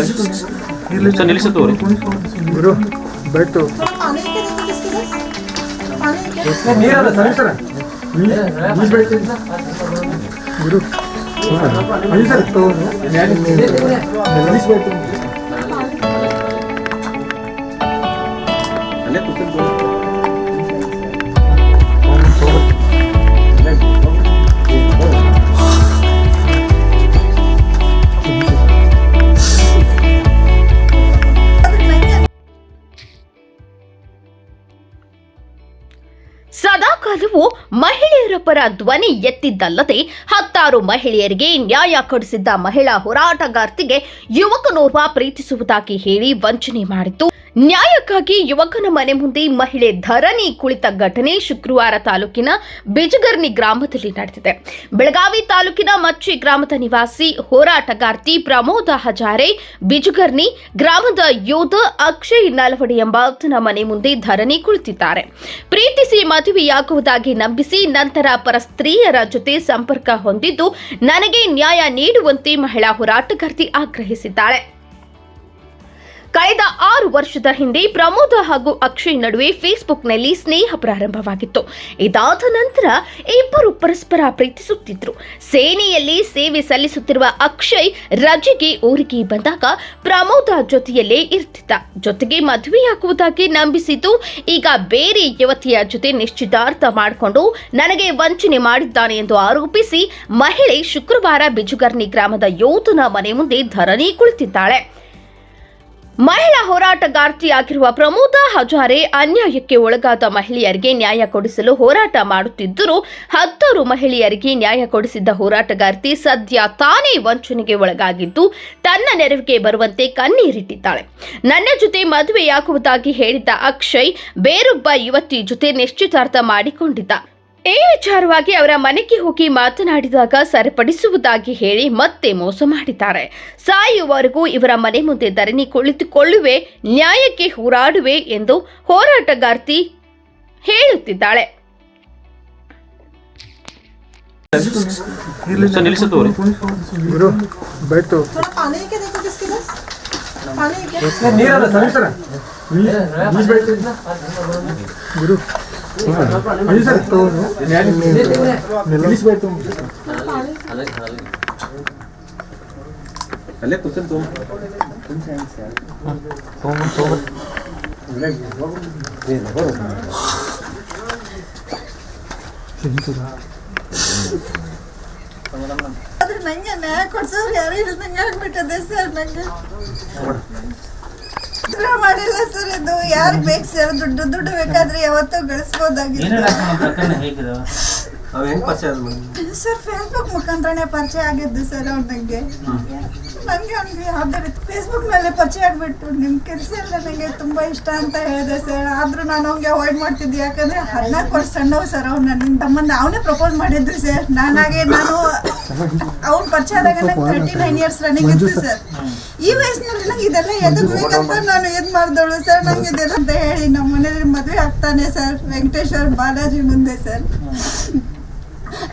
Sir ನಿಲ್ಲಿಸಿ ತೋರಿ ಗುರು. ಸರ ಗುರು ನಿಲ್ಲಿಸ್ಬೇಕು. ಅಲ್ಲೇ ಕೂತ್ಕೊಂಡು ಸದಾಕಾಲವೂ ಮಹಿಳೆಯರ ಪರ ಧ್ವನಿ ಎತ್ತಿದ್ದಲ್ಲದೆ ಹತ್ತಾರು ಮಹಿಳೆಯರಿಗೆ ನ್ಯಾಯ ಕೊಡಿಸಿದ್ದ ಮಹಿಳಾ ಹೋರಾಟಗಾರ್ತಿಗೆ ಯುವಕನೋರ್ವ ಪ್ರೀತಿಸುವುದಾಗಿ ಹೇಳಿ ವಂಚನೆ ಮಾಡಿತ್ತು. ನ್ಯಾಯಕ್ಕಾಗಿ ಯುವಕನ ಮನೆ ಮುಂದೆ ಮಹಿಳೆ ಧರಣಿ ಕುಳಿತ ಘಟನೆ ಶುಕ್ರವಾರ ತಾಲೂಕಿನ ಬಿಜಗರ್ನಿ ಗ್ರಾಮದಲ್ಲಿ ನಡೆದಿದೆ. ಬೆಳಗಾವಿ ತಾಲೂಕಿನ ಮಚ್ಚಿ ಗ್ರಾಮದ ನಿವಾಸಿ ಹೋರಾಟಗಾರ್ತಿ ಪ್ರಮೋದ ಹಜಾರೆ ಬಿಜಗರ್ನಿ ಗ್ರಾಮದ ಯೋಧ ಅಕ್ಷಯ್ ನಲವಡಿ ಎಂಬಾತನ ಮನೆ ಮುಂದೆ ಧರಣಿ ಕುಳಿತಿದ್ದಾರೆ. ಪ್ರೀತಿಸಿ ಮದುವೆಯಾಗುವುದಾಗಿ ನಂಬಿಸಿ ನಂತರ ಪರ ಸ್ತ್ರೀಯರ ಜೊತೆ ಸಂಪರ್ಕ ಹೊಂದಿದ್ದು, ನನಗೆ ನ್ಯಾಯ ನೀಡುವಂತೆ ಮಹಿಳಾ ಹೋರಾಟಗಾರ್ತಿ ಆಗ್ರಹಿಸಿದ್ದಾಳೆ. ಕಳೆದ ಆರು ವರ್ಷದ ಹಿಂದೆ ಪ್ರಮೋದ ಹಾಗೂ ಅಕ್ಷಯ್ ನಡುವೆ ಫೇಸ್ಬುಕ್ನಲ್ಲಿ ಸ್ನೇಹ ಪ್ರಾರಂಭವಾಗಿತ್ತು. ಇದಾದ ನಂತರ ಇಬ್ಬರು ಪರಸ್ಪರ ಪ್ರೀತಿಸುತ್ತಿದ್ರು. ಸೇನೆಯಲ್ಲಿ ಸೇವೆ ಸಲ್ಲಿಸುತ್ತಿರುವ ಅಕ್ಷಯ್ ರಜೆಗೆ ಊರಿಗೆ ಬಂದಾಗ ಪ್ರಮೋದ ಜೊತೆಯಲ್ಲೇ ಇರ್ತಿದ್ದ. ಜೊತೆಗೆ ಮದುವೆಯಾಗುವುದಾಗಿ ನಂಬಿಸಿದ್ದು, ಈಗ ಬೇರೆ ಯುವತಿಯ ಜೊತೆ ನಿಶ್ಚಿತಾರ್ಥ ಮಾಡಿಕೊಂಡು ನನಗೆ ವಂಚನೆ ಮಾಡಿದ್ದಾನೆ ಎಂದು ಆರೋಪಿಸಿ ಮಹಿಳೆ ಶುಕ್ರವಾರ ಬಿಜುಗರ್ನಿ ಗ್ರಾಮದ ಯೋಧನ ಮನೆ ಮುಂದೆ ಧರಣಿ ಕುಳಿತಿದ್ದಾಳೆ. ಮಹಿಳಾ ಹೋರಾಟಗಾರ್ತಿಯಾಗಿರುವ ಪ್ರಮೋದ ಹಜಾರೆ ಅನ್ಯಾಯಕ್ಕೆ ಒಳಗಾದ ಮಹಿಳೆಯರಿಗೆ ನ್ಯಾಯ ಕೊಡಿಸಲು ಹೋರಾಟ ಮಾಡುತ್ತಿದ್ದರೂ ಹತ್ತಾರು ಮಹಿಳೆಯರಿಗೆ ನ್ಯಾಯ ಕೊಡಿಸಿದ್ದ ಹೋರಾಟಗಾರ್ತಿ ಸದ್ಯ ತಾನೇ ವಂಚನೆಗೆ ಒಳಗಾಗಿದ್ದು ತನ್ನ ನೆರವಿಗೆ ಬರುವಂತೆ ಕಣ್ಣೀರಿಟ್ಟಿದ್ದಾಳೆ. ನನ್ನ ಜೊತೆ ಮದುವೆಯಾಗುವುದಾಗಿ ಹೇಳಿದ್ದ ಅಕ್ಷಯ್ ಬೇರೊಬ್ಬ ಯುವತಿ ಜೊತೆ ನಿಶ್ಚಿತಾರ್ಥ ಮಾಡಿಕೊಂಡಿದ್ದ. ಈ ವಿಚಾರವಾಗಿ ಅವರ ಮನೆಗೆ ಹೋಗಿ ಮಾತನಾಡಿದಾಗ ಸರಿಪಡಿಸುವುದಾಗಿ ಹೇಳಿ ಮತ್ತೆ ಮೋಸ ಮಾಡಿದ್ದಾರೆ. ಸಾಯುವವರೆಗೂ ಇವರ ಮನೆ ಮುಂದೆ ಧರಣಿ ಕುಳಿತುಕೊಳ್ಳುವೆ ನ್ಯಾಯಕ್ಕೆ ಹೋರಾಡುವೆ ಎಂದು ಹೋರಾಟಗಾರ್ತಿ ಹೇಳುತ್ತಿದ್ದಾಳೆ. ಅಲ್ಲೇ ಕೂತ್ಕೊಂಡು ನಂಗೆ ಕೊಡ್ಸೋರು ಯಾರು ಇರೋದಂಗೆ ಆಗ್ಬಿಟ್ಟದೆ ಸರ್ ನಂಗೆ ಉತ್ತರ ಮಾಡಿಲ್ಲ ಸರ್ ಇದು ಯಾರಿಗೆ ಬೇಕು ಸರ್? ದುಡ್ಡು ದುಡ್ಡು ಬೇಕಾದ್ರೆ ಯಾವತ್ತೂ ಗಳಿಸ್ಬೋದಾಗಿತ್ತು ಸರ್ ಫೇಸ್ಬುಕ್ ಮುಖಾಂತರನೇ ಪರಿಚಯ ಆಗಿದ್ದು ಸರ್ ಅವ್ರು ನನಗೆ ನನಗೆ ಅವ್ನಿಗೆ ಯಾವ್ದೇ ರೀತಿ ಫೇಸ್ಬುಕ್ ಮೇಲೆ ಪರಿಚಯ ಆಗ್ಬಿಟ್ಟು ನಿಮ್ಮ ಕೆಲಸ ನನಗೆ ತುಂಬಾ ಇಷ್ಟ ಅಂತ ಹೇಳಿದೆ ಸರ್. ಆದ್ರೂ ನಾನು ಅವ್ನಿಗೆ ಅವಾಯ್ಡ್ ಮಾಡ್ತಿದ್ದೆ. ಯಾಕಂದ್ರೆ ಹದಿನಾಲ್ಕು ವರ್ಷ ಸಣ್ಣವ್ ಸರ್ ಅವ್ನು ನನ್ನ ತಮ್ಮನ್ನ ಅವನೇ ಪ್ರಪೋಸ್ ಮಾಡಿದ್ದು ಸರ್. ನಾನಾಗೆ ನಾನು ಅವ್ನ ಪರಿಚಯ ಆದಾಗ ನಂಗೆ ತರ್ಟಿ ನೈನ್ ಇಯರ್ಸ್ ರನ್ನಿಂಗ್ ಇತ್ತು ಸರ್. ಈ ವಯಸ್ಸಿನಲ್ಲಿ ನಂಗೆ ಇದೆಲ್ಲ ಎದಕ್ ಬೇಕಂತ ನಾನು ಇದು ಮಾಡ್ದವಳು ಸರ್. ನಂಗೆ ಇದೆಲ್ಲ ಅಂತ ಹೇಳಿ ನಮ್ಮ ಮನೇಲಿ ಮದುವೆ ಆಗ್ತಾನೆ ಸರ್. ವೆಂಕಟೇಶ್ವರ್ ಬಾಲಾಜಿ ಮುಂದೆ ಸರ್.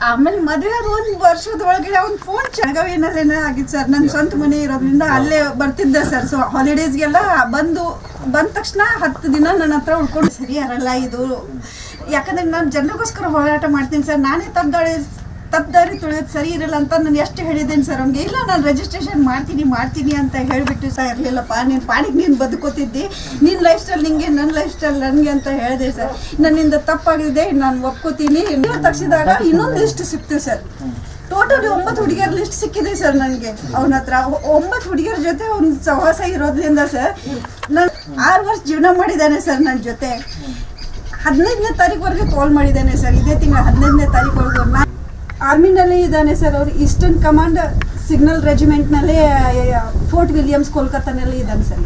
ಆಮೇಲೆ ಮದುವೆ ಆದ ಒಂದ್ ವರ್ಷದ ಒಳಗಡೆ ಅವ್ನ್ ಫೋನ್ ಬೆಳಗಾವಿನಲ್ಲೇನೆ ಆಗಿತ್ತು ಸರ್ ನನ್ನ ಸ್ವಂತ ಮನೆ ಇರೋದ್ರಿಂದ ಅಲ್ಲೇ ಬರ್ತಿದ್ದೆ ಸರ್ ಸೊ ಹಾಲಿಡೇಸ್ಗೆಲ್ಲ ಬಂದು, ಬಂದ ತಕ್ಷಣ ಹತ್ತು ದಿನ ನನ್ನ ಹತ್ರ ಉಳ್ಕೊಂಡು, ಸರಿ ಅರಲ್ಲ, ಇದು ಯಾಕಂದ್ರೆ ನಾನು ಜನರಿಗೋಸ್ಕರ ಹೋರಾಟ ಮಾಡ್ತೀನಿ ಸರ್ ನಾನೇ ತಪ್ಪದಾಳಿ ತಪ್ಪದಾರಿ ತುಳಿಯೋದು ಸರಿ ಇರಲ್ಲ ಅಂತ ನಾನು ಎಷ್ಟು ಹೇಳಿದ್ದೀನಿ ಸರ್? ಅವ್ನಿಗೆ, ಇಲ್ಲ, ನಾನು ರಿಜಿಸ್ಟ್ರೇಷನ್ ಮಾಡ್ತೀನಿ ಮಾಡ್ತೀನಿ ಅಂತ ಹೇಳಿಬಿಟ್ಟು ಸರ್ ಇರಲಿಲ್ಲಪ್ಪ ನೀನು ಪಾಡಿಗೆ ನೀನು ಬದುಕೋತಿದ್ದಿ. ನಿನ್ನ ಲೈಫ್ ಸ್ಟೈಲ್ ನಿಂಗೆ ನನ್ನ ಲೈಫ್ ಸ್ಟೈಲ್ ನನಗೆ ಅಂತ ಹೇಳಿದೆ ಸರ್. ನನ್ನಿಂದ ತಪ್ಪಾಗಿದೆ, ನಾನು ಒಪ್ಕೋತೀನಿ. ಇನ್ನೂ ತಗ್ಸಿದಾಗ ಇನ್ನೊಂದು ಲಿಸ್ಟ್ ಸಿಕ್ತು ಸರ್. ಟೋಟಲಿ ಒಂಬತ್ತು ಹುಡುಗಿಯರ ಲಿಸ್ಟ್ ಸಿಕ್ಕಿದೆ ಸರ್ ನನಗೆ. ಅವನ ಹತ್ರ ಒಂಬತ್ತು ಹುಡುಗಿಯರ ಜೊತೆ ಅವ್ನ ಸಹವಾಸ ಇರೋದ್ರಿಂದ ಸರ್, ನಾನು ಆರು ವರ್ಷ ಜೀವನ ಮಾಡಿದ್ದಾನೆ ಸರ್ ನನ್ನ ಜೊತೆ. ಹದಿನೈದನೇ ತಾರೀಕುವರೆಗೆ ಕಾಲ್ ಮಾಡಿದ್ದೇನೆ ಸರ್. ಇದೇ ತಿಂಗಳ ಹದಿನೈದನೇ ತಾರೀಕುವರೆಗೂ. ನಾ ಆರ್ಮಿನಲ್ಲೇ ಇದ್ದಾನೆ ಸರ್ ಅವರು. ಈಸ್ಟರ್ನ್ ಕಮಾಂಡ್ ಸಿಗ್ನಲ್ ರೆಜಿಮೆಂಟ್ನಲ್ಲೇ ಫೋರ್ಟ್ ವಿಲಿಯಮ್ಸ್ ಕೋಲ್ಕತ್ತಾನಲ್ಲಿ ಇದ್ದಾನೆ ಸರ್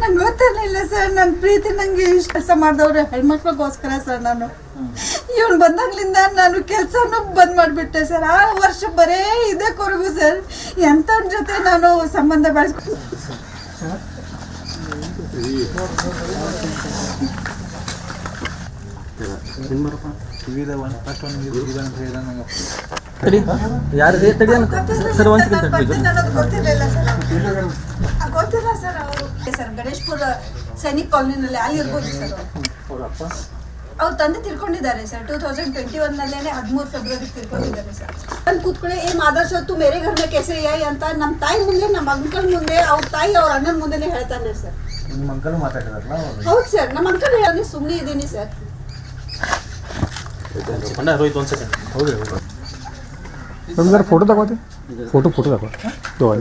ನಂಗೆ ಗೊತ್ತಿರಲಿಲ್ಲ ಸರ್ ನನ್ನ ಪ್ರೀತಿ ನನಗೆ ಇಷ್ಟು ಕೆಲಸ ಮಾಡಿದವ್ರು. ಹೆಣ್ಮಕ್ಳಿಗೋಸ್ಕರ ಸರ್ ನಾನು. ಇವನು ಬಂದಾಗ್ಲಿಂದ ನಾನು ಕೆಲಸನೂ ಬಂದ್ ಮಾಡಿಬಿಟ್ಟೆ ಸರ್ ಆ ವರ್ಷ ಬರೇ ಇದೇ ಕೊರಗು ಸರ್ ಎಂಥವ್ರ ಜೊತೆ ನಾನು ಸಂಬಂಧ ಬೆಳೆಸ್ಕೊ ಹಿಂಗ್ ಬರಪ್ಪ ಟಿವಿದ ಒಂದು ಫಸ್ಟ್ ಒಂದು ಇದು ಅಂತ ಹೇಳಿದ ನಂಗೆ ತಡಿ. ಯಾರು ತಡಿ ಅಂತ ಗೊತ್ತಿಲ್ಲ ಸರ್ ಒಂದು ಸರ್, ಸೆಕೆಂಡ್ ನಾನ್ ತಡಿ ಗೊತ್ತಿಲ್ಲ ಅವರು. ಸರ್ ಗಣೇಶ್ಪುರ ಸೈನಿಕ್ ಕಾಲೋನಿನಲ್ಲಿ ಅಲ್ಲಿ ಇರ್ಬೋದು ಸರ್ ಅವ್ರು. ಅವ್ರ ತಂದೆ ತಿಳ್ಕೊಂಡಿದ್ದಾರೆ sir. Two thousand twenty one ನಲ್ಲೇನೆ ಹದಿಮೂರು ಫೆಬ್ರವರಿ ತಿಳ್ಕೊಂಡಿದ್ದಾರೆ ಸರ್. ಅಲ್ಲಿ ಕೂತ್ಕೊಳ್ಳಿ. ಏ ಮಾದರ್ಶ ತು ಮೇರೆ ಘರ್ನ ಕೆಸರಿ ಕೆಸೆ ಯಾಯಿ ಅಂತ ನಮ್ಮ ತಾಯಿ ಮುಂದೆ ನಮ್ಮ ಅಂಕಲ್ ಮುಂದೆ ಅವ್ರ ತಾಯಿ ಅವ್ರ ಅಣ್ಣನ ಮುಂದೆನೆ ಹೇಳ್ತಾನೆ ಸರ್. ನಿಮ್ಮ ಅಂಕಲ್ ಮಾತಾಡಿದಾರಲ್ಲ ಹೌದು ಸರ್. ನಮ್ಮ ಅಂಕಲ್ ಹೇಳಿ ಸುಮ್ಮನೆ ಇದ್ದೀನಿ ಸರ್. रोहित हो फोटो दाखवा ते. फोटो फोटो दाखवा. तो आहे